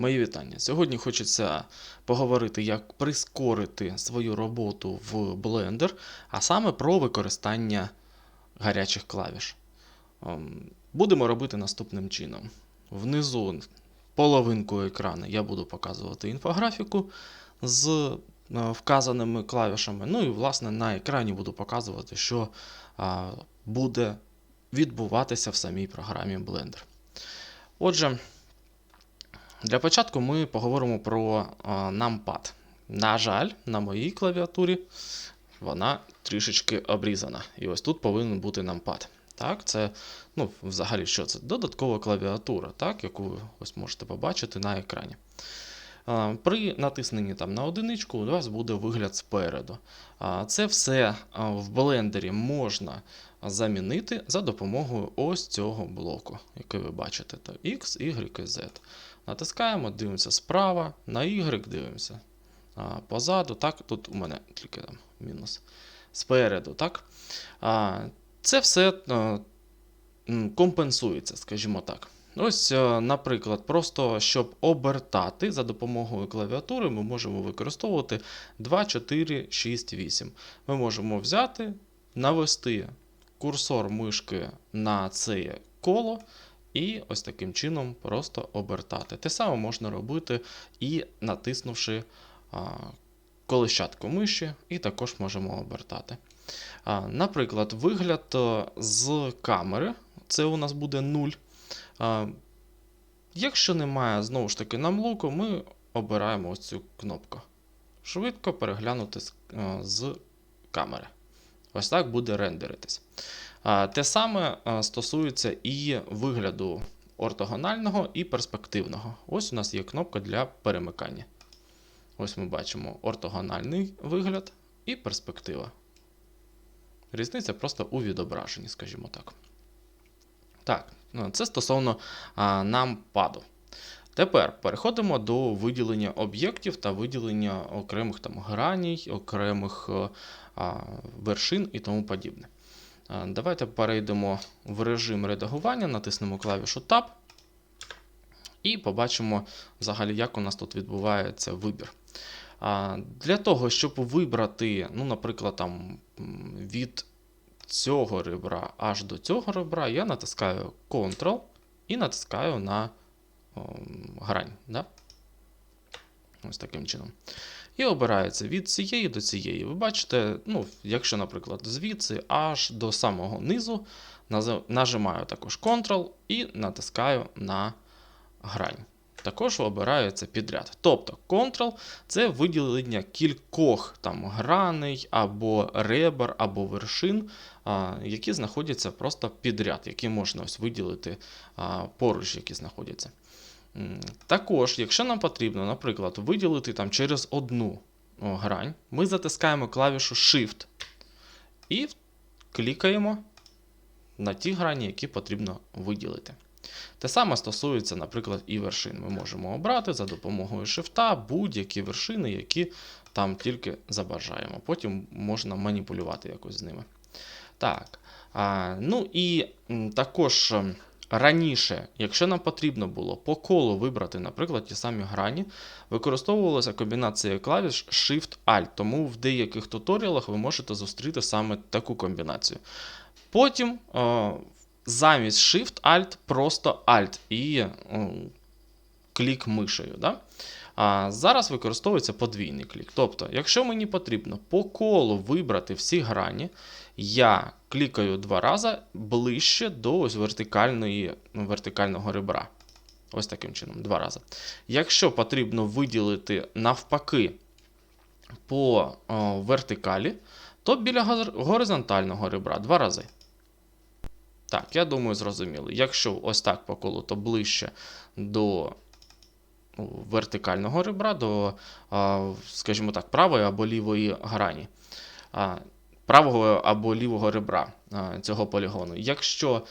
Мої вітання. Сьогодні хочеться поговорити, як прискорити свою роботу в Blender, а саме про використання гарячих клавіш. Ем, Будемо робити наступним чином. Внизу половинку екрану я буду показувати інфографіку з е, вказаними клавішами. Ну і, власне, на екрані буду показувати, що буде відбуватися в самій програмі Blender. Отже, для початку ми поговоримо про numpad. На жаль, на моїй клавіатурі вона трішечки обрізана. І ось тут повинен бути numpad. Так, це, ну, взагалі, що це? Додаткова клавіатура, так, яку ось можете побачити на екрані. При натисненні там на одиничку у вас буде вигляд спереду. Це все в блендері можна замінити за допомогою ось цього блоку, який ви бачите. X, Y і Z. Натискаємо, дивимося справа, на Y дивимося. А, Позаду, так, тут у мене тільки там мінус. Спереду, так. А, Це все а, компенсується, скажімо так. Ось, е, наприклад, просто щоб обертати за допомогою клавіатури, ми можемо використовувати 2, 4, 6, 8. Ми можемо взяти, навести курсор мишки на це коло, і ось таким чином просто обертати. Те саме можна робити і натиснувши колищатку миші, і також можемо обертати. Наприклад, вигляд е, з камери це у нас буде 0. А, Якщо немає знову ж таки намлоку, ми обираємо ось цю кнопку. Швидко переглянути з, е, з камери. Ось так буде рендеритись. Те саме стосується і вигляду ортогонального і перспективного. Ось у нас є кнопка для перемикання. Ось ми бачимо ортогональний вигляд і перспектива. Різниця просто у відображенні, скажімо так. Так, ну, це стосовно а, нампаду. Тепер переходимо до виділення об'єктів та виділення окремих там граній, окремих е, а, вершин і тому подібне. А, Давайте перейдемо в режим редагування, натиснемо клавішу Tab і побачимо взагалі, як у нас тут відбувається вибір. Для того, щоб вибрати, ну, наприклад, там, від цього ребра аж до цього ребра, я натискаю Ctrl і натискаю на грань. Да? Ось таким чином. І обирається від цієї до цієї. Ви бачите, ну, якщо, наприклад, звідси аж до самого низу, нажимаю також Ctrl і натискаю на грань. Також обираю це підряд. Тобто Ctrl це виділення кількох там граней, або ребер, або вершин, а, які знаходяться просто підряд, які можна ось виділити а, поруч, які знаходяться. Також, якщо нам потрібно, наприклад, виділити там через одну грань, ми затискаємо клавішу Shift і клікаємо на ті грані, які потрібно виділити. Те саме стосується, наприклад, і вершин. Ми можемо обрати за допомогою шифта будь-які вершини, які там тільки забажаємо. Потім можна маніпулювати якось з ними. Так. А, ну і також ем, раніше, якщо нам потрібно було по колу вибрати, наприклад, ті самі грані, використовувалася комбінація клавіш Shift-Alt, тому в деяких туторіалах ви можете зустріти саме таку комбінацію. Потім о, замість Shift-Alt просто Alt і о, клік мишею. Да? А зараз використовується подвійний клік. Тобто, якщо мені потрібно по колу вибрати всі грані, я клікаю два рази ближче до ось вертикальної, ну, вертикального ребра. Ось таким чином, два рази. Якщо потрібно виділити навпаки по о, вертикалі, то біля горизонтального ребра два рази. Так, я думаю, зрозуміло. Якщо ось так по колу, то ближче до вертикального ребра, до, скажімо так, правої або лівої грані. Правого або лівого ребра цього полігону. Якщо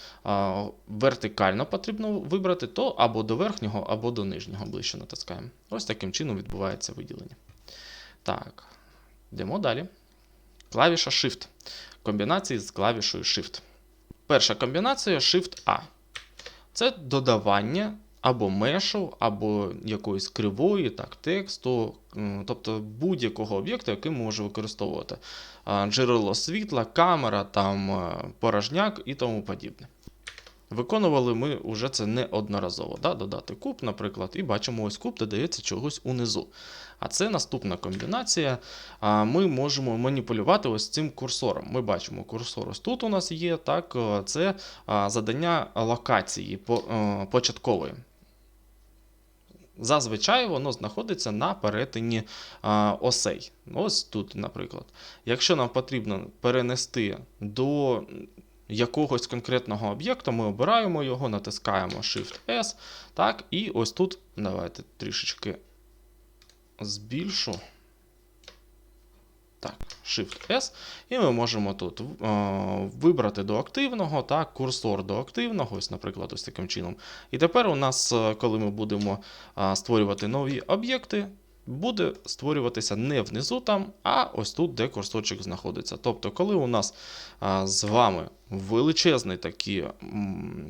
вертикально потрібно вибрати, то або до верхнього, або до нижнього ближче натискаємо. Ось таким чином відбувається виділення. Так, йдемо далі. Клавіша Shift. Комбінації з клавішою Shift. Перша комбінація Shift-A. Це додавання або мешу, або якоїсь кривої, так, тексту, тобто будь-якого об'єкта, який ми можемо використовувати. Джерело світла, камера, там, е, порожняк і тому подібне. Виконували ми вже це неодноразово. Да? Додати куб, наприклад, і бачимо, ось куб додається чогось унизу. А це наступна комбінація. Ми можемо маніпулювати ось цим курсором. Ми бачимо, курсор ось тут у нас є. Так, е, Це задання локації е, початкової. Зазвичай воно знаходиться на перетині осей. Ось тут, наприклад. Якщо нам потрібно перенести до якогось конкретного об'єкта, ми обираємо його, натискаємо Shift-S. Так, і ось тут давайте трішечки збільшу. Так, Shift-S. І ми можемо тут е, вибрати до активного, так, курсор до активного, ось, наприклад, ось таким чином. І тепер у нас, е, коли ми будемо е, створювати нові об'єкти, буде створюватися не внизу там, а ось тут, де курсорчик знаходиться. Тобто, коли у нас а, з вами величезні такі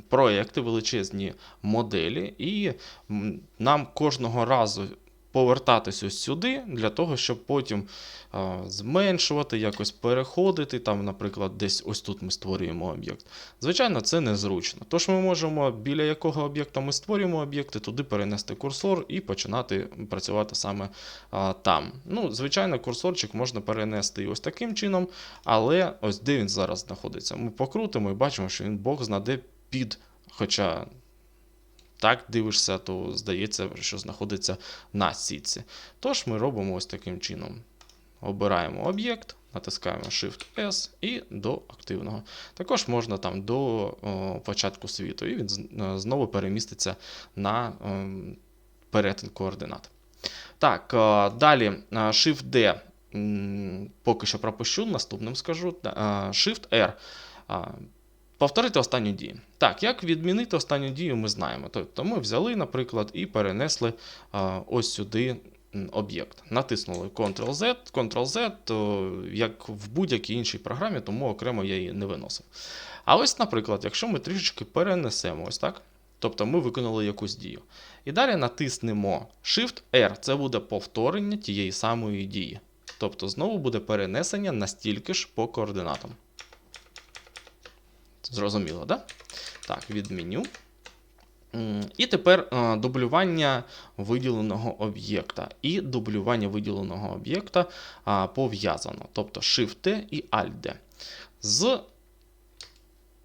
проекти, величезні моделі, і нам кожного разу повертатись ось сюди, для того, щоб потім зменшувати, якось переходити. Там, наприклад, десь ось тут ми створюємо об'єкт. Звичайно, це незручно. Тож ми можемо біля якого об'єкта ми створюємо об'єкти, туди перенести курсор і починати працювати саме а, там. Ну, Звичайно, курсорчик можна перенести і ось таким чином, але ось де він зараз знаходиться. Ми покрутимо і бачимо, що він Бог знаде під. Хоча так дивишся, то здається, що знаходиться на сітці. Тож ми робимо ось таким чином. Обираємо об'єкт, натискаємо Shift-S і до активного. Також можна там до о, початку світу, і він е, знову переміститься на ем, перетин координат. Так, е, далі е, Shift-D поки що пропущу, наступним скажу. Е, Shift-R. Повторити останню дію. Так, як відмінити останню дію, ми знаємо. Тобто ми взяли, наприклад, і перенесли ось сюди об'єкт. Натиснули Ctrl-Z, Ctrl-Z, як в будь-якій іншій програмі, тому окремо я її не виносив. А ось, наприклад, якщо ми трішечки перенесемо ось так. Тобто ми виконали якусь дію. І далі натиснемо Shift-R, це буде повторення тієї самої дії. Тобто знову буде перенесення настільки ж по координатам. Зрозуміло, да? Так, відміню. М, І тепер е, дублювання виділеного об'єкта. І дублювання виділеного об'єкта пов'язано. Тобто Shift-D і Alt-D. З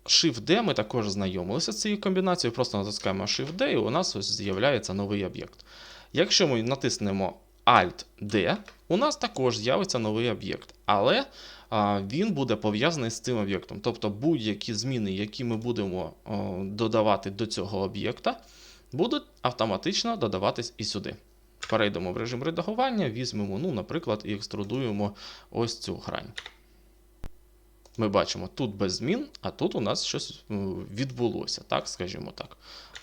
Shift-D ми також знайомилися з цією комбінацією, просто натискаємо Shift-D, і у нас ось з'являється новий об'єкт. Якщо ми натиснемо Alt-D, у нас також з'явиться новий об'єкт. Але він буде пов'язаний з цим об'єктом. Тобто будь-які зміни, які ми будемо додавати до цього об'єкта, будуть автоматично додаватись і сюди. Перейдемо в режим редагування, візьмемо, ну, наприклад, і екструдуємо ось цю грань. Ми бачимо тут без змін, а тут у нас щось відбулося, так, скажімо так.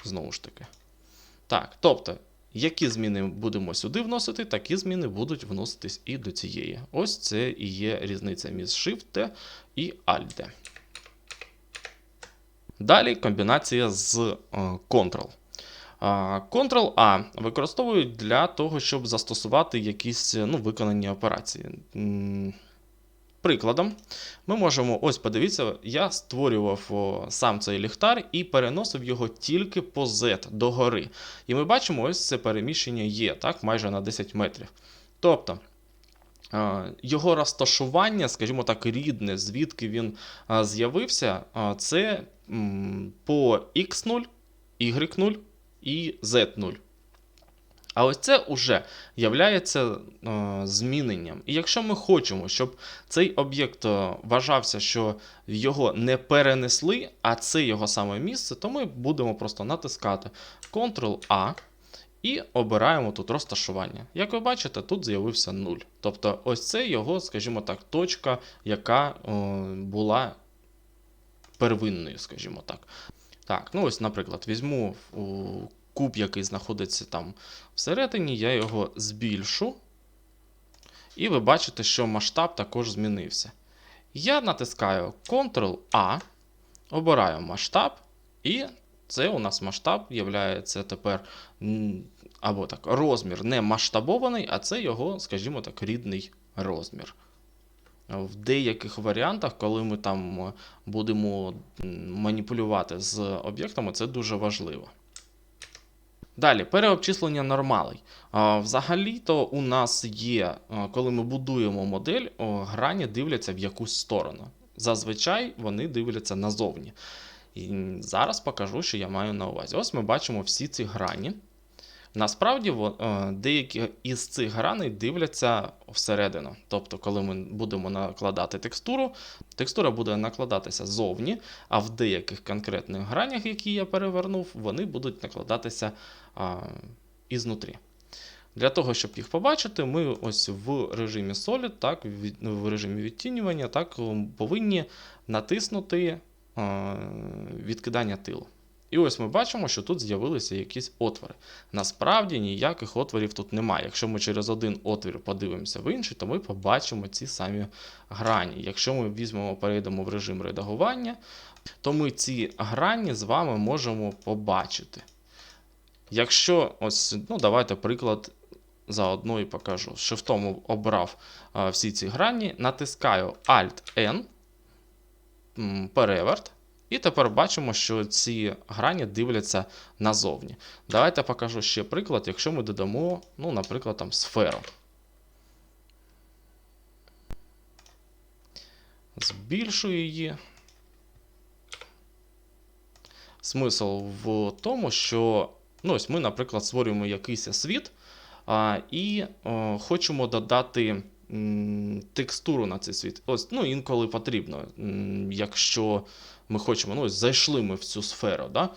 Знову ж таки. Так, тобто, які зміни будемо сюди вносити, такі зміни будуть вноситись і до цієї. Ось це і є різниця між Shift і Alt. Далі комбінація з е, Ctrl. Ctrl-A використовують для того, щоб застосувати якісь ну, виконані операції. Прикладом, ми можемо, ось подивіться, я створював о, сам цей ліхтар і переносив його тільки по Z догори. І ми бачимо, ось це переміщення є, так, майже на 10 метрів. Тобто, його розташування, скажімо так, рідне, звідки він з'явився, це по X0, Y0 і Z0. А ось це вже являється е, зміненням. І якщо ми хочемо, щоб цей об'єкт е, вважався, що його не перенесли, а це його саме місце, то ми будемо просто натискати Ctrl-A і обираємо тут розташування. Як ви бачите, тут з'явився 0. Тобто, ось це його, скажімо так, точка, яка е, була первинною, скажімо так. Так, ну ось, наприклад, візьму куб, який знаходиться там всередині, я його збільшу. І ви бачите, що масштаб також змінився. Я натискаю Ctrl-A, обираю масштаб і Це у нас масштаб являється тепер або так, розмір не масштабований, а це його, скажімо так, рідний розмір. В деяких варіантах, коли ми там е, будемо маніпулювати з об'єктами, це дуже важливо. Далі, переобчислення нормалей. Взагалі-то у нас є, коли ми будуємо модель, грані дивляться в якусь сторону. Зазвичай вони дивляться назовні. І зараз покажу, що я маю на увазі. Ось ми бачимо всі ці грані. Насправді, е, деякі із цих граней дивляться всередину. Тобто, коли ми будемо накладати текстуру, текстура буде накладатися ззовні, а в деяких конкретних гранях, які я перевернув, вони будуть накладатися а, ізнутрі. Для того, щоб їх побачити, ми ось в режимі Solid, так, в режимі відтінювання, так, повинні натиснути а, відкидання тилу. І ось ми бачимо, що тут з'явилися якісь отвори. Насправді ніяких отворів тут немає. Якщо ми через один отвір подивимося в інший, то ми побачимо ці самі грані. Якщо ми візьмемо, перейдемо в режим редагування, то ми ці грані з вами можемо побачити. Якщо ось, ну давайте приклад заодно і покажу. Шифтом обрав всі ці грані, натискаю Alt-N, переверт. І тепер бачимо, що ці грані дивляться назовні. Давайте покажу ще приклад, якщо ми додамо, ну, наприклад, там сферу. Збільшую її. Смисл в тому, що ну, ось ми, наприклад, створюємо якийсь світ а, і о, хочемо додати текстуру на цей світ. Ось, ну, інколи потрібно, якщо ми хочемо, ну, ось зайшли ми в цю сферу. Да?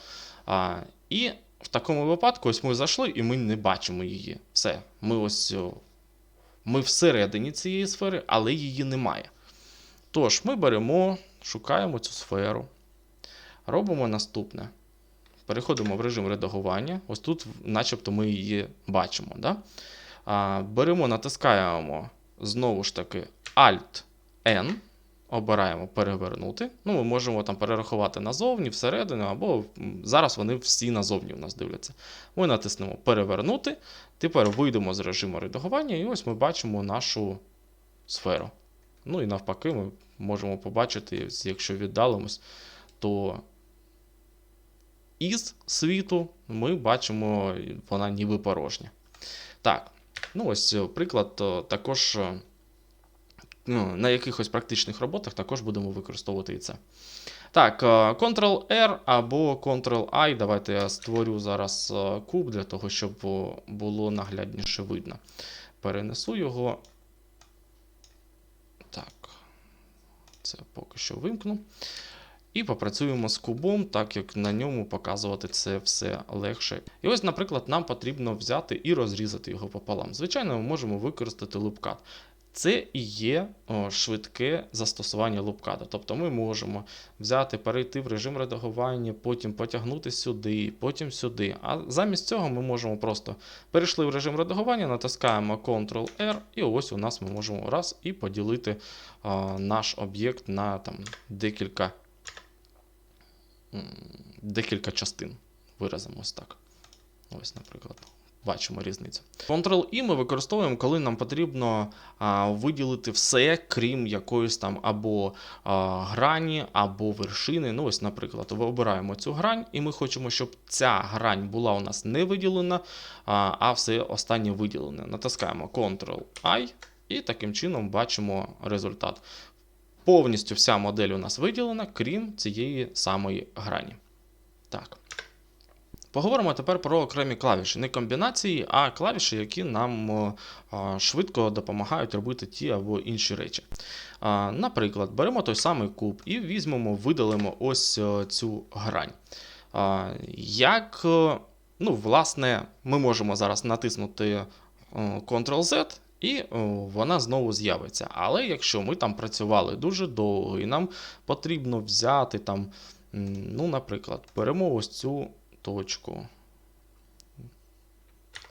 А, і в такому випадку, ось ми зайшли і ми не бачимо її. Все. Ми ось ми всередині цієї сфери, але її немає. Тож, ми беремо, шукаємо цю сферу, робимо наступне. Переходимо в режим редагування. Ось тут, начебто, ми її бачимо. Да? А, беремо, натискаємо знову ж таки Alt-N, обираємо перевернути. Ну, ми можемо там перерахувати назовні, всередину, або зараз вони всі назовні у нас дивляться. Ми натиснемо перевернути. Тепер вийдемо з режиму редагування, і ось ми бачимо нашу сферу. Ну і навпаки, ми можемо побачити, якщо віддалимось, то із світу ми бачимо, вона ніби порожня. Так, ну ось е, приклад е, також е, ну, на якихось практичних роботах також будемо використовувати і це. Так, Ctrl-R або Ctrl-I. Давайте я створю зараз куб для того, щоб було наглядніше видно. Перенесу його. Так. Це поки що вимкну. І попрацюємо з кубом, так як на ньому показувати це все легше. І ось, наприклад, нам потрібно взяти і розрізати його пополам. Звичайно, ми можемо використати лупкат. Це і є о, швидке застосування лупката. Тобто ми можемо взяти, перейти в режим редагування, потім потягнути сюди, потім сюди. А замість цього ми можемо просто перейшли в режим редагування, натискаємо Ctrl-R, і ось у нас ми можемо раз і поділити а, наш об'єкт на там, декілька, декілька частин. Виразимо ось так. Ось, наприклад. Бачимо різницю. Ctrl-I ми використовуємо, коли нам потрібно а, виділити все, крім якоїсь там або а, грані, або вершини. Ну, ось, наприклад, вибираємо цю грань, і ми хочемо, щоб ця грань була у нас не виділена, а, а все останнє виділене. Натискаємо Ctrl-I, і таким чином бачимо результат. Повністю вся модель у нас виділена, крім цієї самої грані. Так. Поговоримо тепер про окремі клавіші. Не комбінації, а клавіші, які нам а, швидко допомагають робити ті або інші речі. А, Наприклад, беремо той самий куб і візьмемо, видалимо ось о, цю грань. Як, ну, власне, ми можемо зараз натиснути Ctrl-Z. І вона знову з'явиться. Але якщо ми там працювали дуже довго, і нам потрібно взяти там, ну, наприклад, беремо ось цю точку.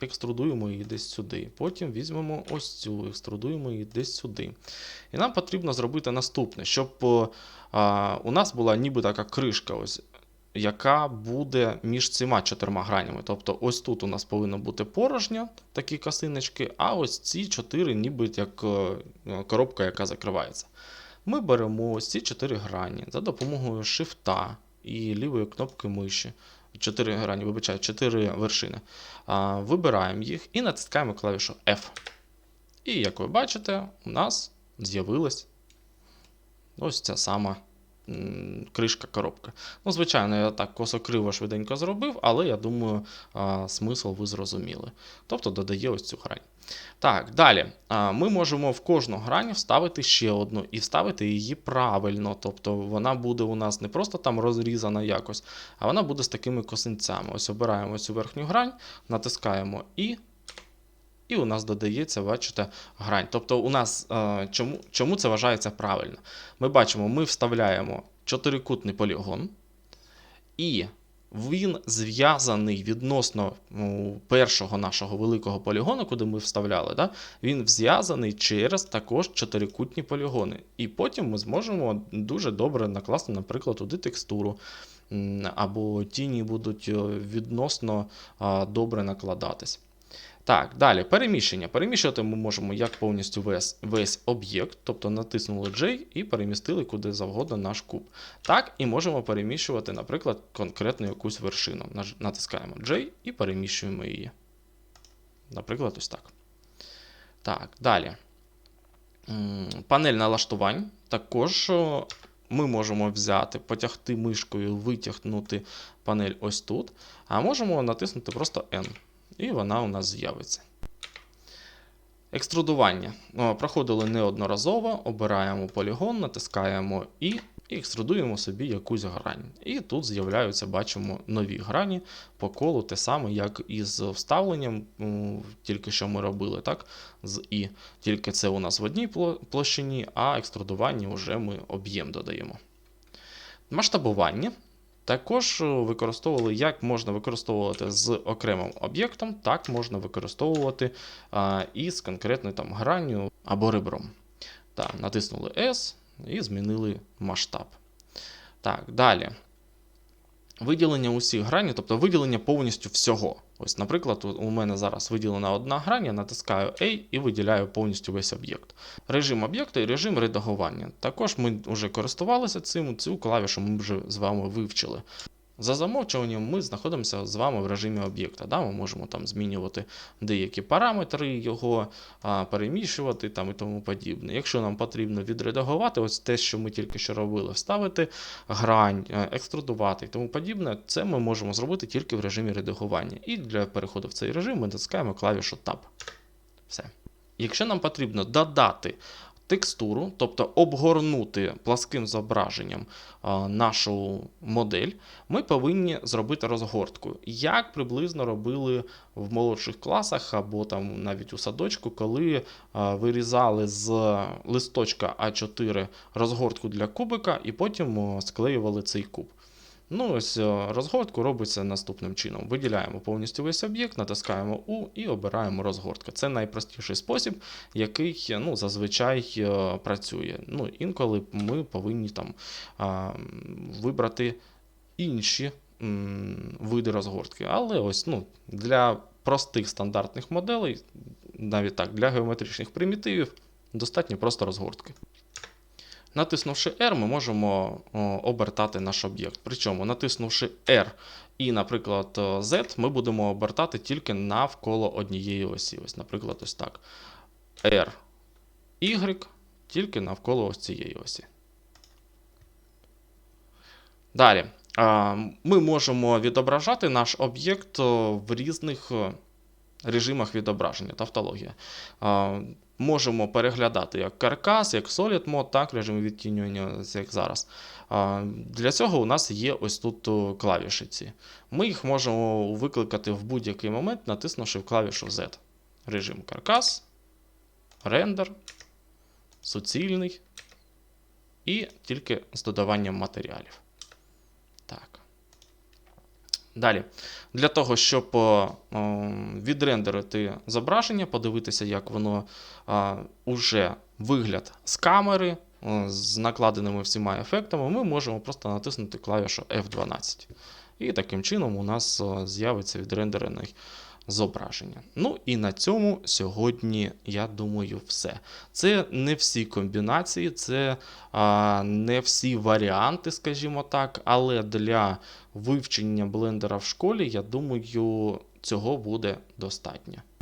Екструдуємо її десь сюди. Потім візьмемо ось цю, екструдуємо її десь сюди. І нам потрібно зробити наступне, щоб а, у нас була ніби така кришка. ось. Яка буде між цими чотирма гранями. Тобто, ось тут у нас повинно бути порожня, такі косиночки, а ось ці чотири, ніби як е, коробка, яка закривається. Ми беремо ось ці чотири грані за допомогою шифта і лівої кнопки миші. Чотири грані, вибачаю, чотири вершини. Вибираємо їх і натискаємо клавішу F. І як ви бачите, у нас з'явилась ось ця сама кришка коробка. Ну, звичайно, я так косо-криво швиденько зробив, але я думаю, смисл ви зрозуміли. Тобто додає ось цю грань. Так, далі. Ми можемо в кожну грань вставити ще одну і вставити її правильно. Тобто вона буде у нас не просто там розрізана якось, а вона буде з такими косинцями. Ось обираємо цю верхню грань, натискаємо І. І у нас додається, бачите, грань. Тобто, у нас е, чому, чому це вважається правильно? Ми бачимо, ми вставляємо чотирикутний полігон, і він зв'язаний відносно ну, першого нашого великого полігону, куди ми вставляли. Да? Він зв'язаний через також чотирикутні полігони. І потім ми зможемо дуже добре накласти, наприклад, туди текстуру. Або тіні будуть е, відносно добре накладатись. Так, далі переміщення. Переміщувати ми можемо як повністю весь, весь об'єкт, тобто натиснули J і перемістили куди завгодно наш куб. Так, і можемо переміщувати, наприклад, конкретну якусь вершину. Натискаємо J і переміщуємо її. Наприклад, ось так. Так, далі. Панель налаштувань. Також ми можемо взяти, потягти мишкою, витягнути панель ось тут. А можемо натиснути просто N. І вона у нас з'явиться. Екструдування. Проходили неодноразово, обираємо полігон, натискаємо І і екструдуємо собі якусь грань. І тут з'являються, бачимо, нові грані по колу, те саме, як і з вставленням, тільки що ми робили, так? З І. Тільки це у нас в одній площині, а екструдування вже ми об'єм додаємо. Масштабування. Також е, використовували, як можна використовувати з окремим об'єктом, так можна використовувати а, і з конкретною там гранню або ребром. Так, натиснули S і змінили масштаб. Так, далі. Виділення усіх грані, тобто виділення повністю всього. Ось, наприклад, у- мене зараз виділена одна грань, я натискаю A і виділяю повністю весь об'єкт. Режим об'єкту і режим редагування. Також ми вже користувалися цим, цю клавішу ми вже з вами вивчили. За замовчуванням ми знаходимося з вами в режимі об'єкта. Да? Ми можемо там змінювати деякі параметри, його а, переміщувати там і тому подібне. Якщо нам потрібно відредагувати, ось те, що ми тільки що робили, вставити грань, е, екструдувати і тому подібне, це ми можемо зробити тільки в режимі редагування. І для переходу в цей режим ми натискаємо клавішу Tab. Все. Якщо нам потрібно додати текстуру, тобто обгорнути пласким зображенням нашу модель, ми повинні зробити розгортку. Як приблизно робили в молодших класах або там навіть у садочку, коли вирізали з листочка А4 розгортку для кубика і потім склеювали цей куб. Ну, ось е, розгортку робиться наступним чином. Виділяємо повністю весь об'єкт, натискаємо U і обираємо розгортку. Це найпростіший спосіб, який ну, зазвичай е, працює. Ну, інколи ми повинні там вибрати інші види розгортки. Але ось ну, для простих стандартних моделей, навіть так, для геометричних примітивів, достатньо просто розгортки. Натиснувши R, ми можемо обертати наш об'єкт. Причому, натиснувши R і, наприклад, Z, ми будемо обертати тільки навколо однієї осі. Ось, наприклад, ось так. R, Y, тільки навколо ось цієї осі. Далі. Ми можемо відображати наш об'єкт в різних режимах відображення, тавтологія. Можемо переглядати як каркас, як Solid Mode, так, режим відтінювання, як зараз. Для цього у нас є ось тут о, клавіші ці. Ми їх можемо викликати в будь-який момент, натиснувши клавішу Z. Режим каркас, рендер, суцільний і тільки з додаванням матеріалів. Далі, для того, щоб о, відрендерити зображення, подивитися, як воно уже вигляд з камери, е, з накладеними всіма ефектами, ми можемо просто натиснути клавішу F12. І таким чином у нас е, з'явиться відрендерене зображення. Ну і на цьому сьогодні, я думаю, все. Це не всі комбінації, це а, не всі варіанти, скажімо так, але для вивчення блендера в школі, я думаю, цього буде достатньо.